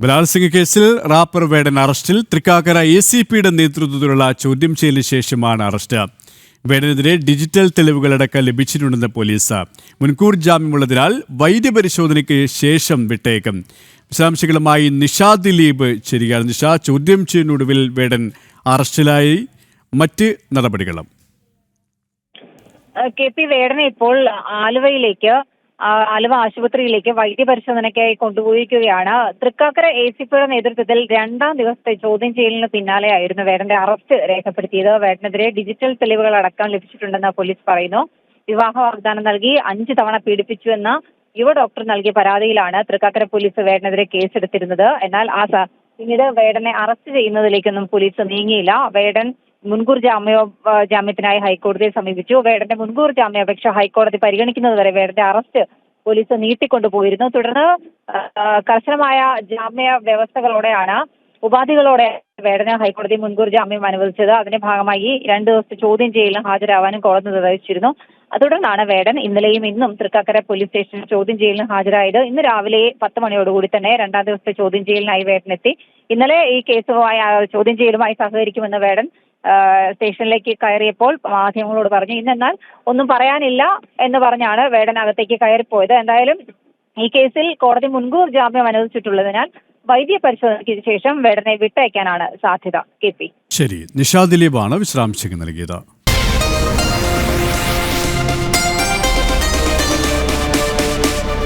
ബലാത്സംഗ കേസിൽ റാപ്പർ വേടൻ അറസ്റ്റിൽ തൃക്കാക്കര എ സി പിയുടെ നേതൃത്വത്തിലുള്ള ചോദ്യം ചെയ്യലിന് ശേഷമാണ് അറസ്റ്റ്. വേടനെതിരെ ഡിജിറ്റൽ തെളിവുകളടക്കം ലഭിച്ചിട്ടുണ്ടെന്ന് പോലീസ്. മുൻകൂർ ജാമ്യമുള്ളതിനാൽ വൈദ്യപരിശോധനയ്ക്ക് ശേഷം വിട്ടേക്കും. വിശദാംശങ്ങളുമായി നിഷ ദിലീപ് ചേരുകയാണ്. നിഷ ചോദ്യം ചെയ്യുന്നൊടുവിൽ വേടൻ അറസ്റ്റിലായി. മറ്റ് നടപടികളും. കെ പി വേടനെ ഇപ്പോൾ ആലുവയിലേക്ക് ആലുവ ആശുപത്രിയിലേക്ക് വൈദ്യപരിശോധനയ്ക്കായി കൊണ്ടുപോയിരിക്കുകയാണ്. തൃക്കാക്കര എ സി പിയുടെ നേതൃത്വത്തിൽ രണ്ടാം ദിവസത്തെ ചോദ്യം ചെയ്യലിന് പിന്നാലെയായിരുന്നു വേടന്റെ അറസ്റ്റ് രേഖപ്പെടുത്തിയത്. വേടനെതിരെ ഡിജിറ്റൽ തെളിവുകൾ അടക്കം ലഭിച്ചിട്ടുണ്ടെന്ന് പോലീസ് പറയുന്നു. വിവാഹ വാഗ്ദാനം നൽകി അഞ്ച് തവണ പീഡിപ്പിച്ചുവെന്ന യുവ ഡോക്ടർ നൽകിയ പരാതിയിലാണ് തൃക്കാക്കര പോലീസ് വേടനെതിരെ കേസെടുത്തിരുന്നത്. എന്നാൽ ആ പിന്നീട് വേടനെ അറസ്റ്റ് ചെയ്യുന്നതിലേക്കൊന്നും പോലീസ് നീങ്ങിയില്ല. വേടൻ മുൻകൂർ ജാമ്യ ജാമ്യത്തിനായി ഹൈക്കോടതിയെ സമീപിച്ചു. വേടന്റെ മുൻകൂർ ജാമ്യാപേക്ഷ ഹൈക്കോടതി പരിഗണിക്കുന്നതുവരെ വേടന്റെ അറസ്റ്റ് പോലീസ് നീട്ടിക്കൊണ്ടുപോയിരുന്നു. തുടർന്ന് കർശനമായ ജാമ്യ വ്യവസ്ഥകളോടെയാണ് ഉപാധികളോടെ വേടന ഹൈക്കോടതി മുൻകൂർ ജാമ്യം അനുവദിച്ചത്. അതിന്റെ ഭാഗമായി രണ്ട് ദിവസത്തെ ചോദ്യം ചെയ്യലിന് ഹാജരാവാനും കോടതി നിർദ്ദേശിച്ചിരുന്നു. തുടർന്നാണ് വേടൻ ഇന്നലെയും ഇന്നും തൃക്കാക്കര പോലീസ് സ്റ്റേഷനിൽ ചോദ്യം ചെയ്യലിന് ഹാജരായത്. ഇന്ന് രാവിലെ പത്ത് മണിയോടുകൂടി തന്നെ രണ്ടാം ദിവസത്തെ ചോദ്യം ചെയ്യലിനായി വേടനെത്തി. ഇന്നലെ ഈ കേസുമായി ചോദ്യം ചെയ്യലുമായി സഹകരിക്കുമെന്ന് വേടൻ സ്റ്റേഷനിലേക്ക് കയറിയപ്പോൾ മാധ്യമങ്ങളോട് പറഞ്ഞു ഇന്നെന്നാൽ ഒന്നും പറയാനില്ല എന്ന് പറഞ്ഞാണ് വേടൻ അകത്തേക്ക് കയറിപ്പോയത്. എന്തായാലും ഈ കേസിൽ കോടതി മുൻകൂർ ജാമ്യം അനുവദിച്ചിട്ടുള്ളതിനാൽ വൈദ്യ പരിശോധനയ്ക്ക് ശേഷം വേടനെ വിട്ടയക്കാനാണ് സാധ്യത. K P. ശരി. നിഷാദ് ദിലീപാണ് വിശദാംശങ്ങൾ നൽകിയത്.